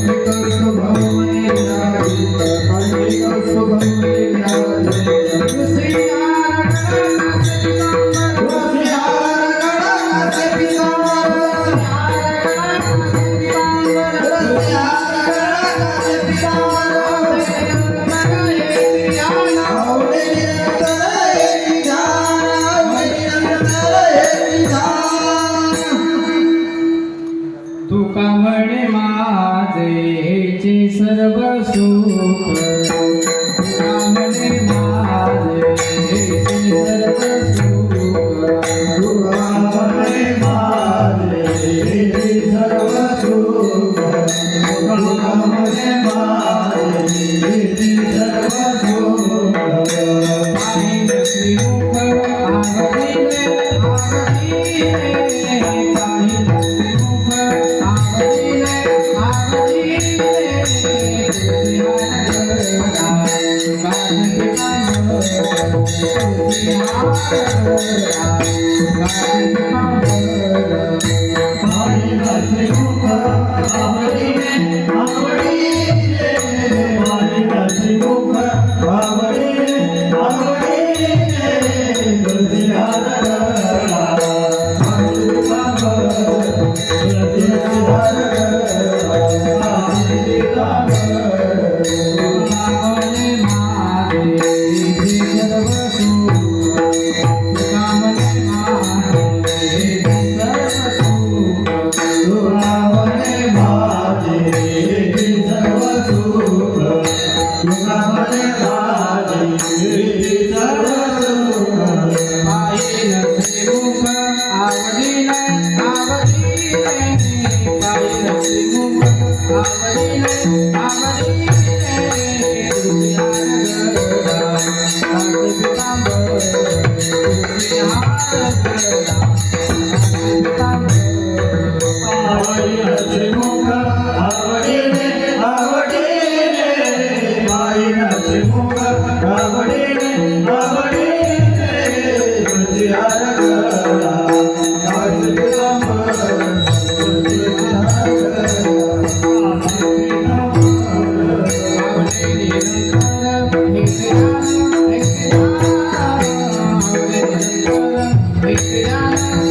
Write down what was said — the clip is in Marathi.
Música तू म्हणे माझे सर्व सुख वारीसाठी मुंग पावडीने आवडीने आवडीने वारीसाठी मुंग पावडीने आवडीने आवडीने रे जय जय you.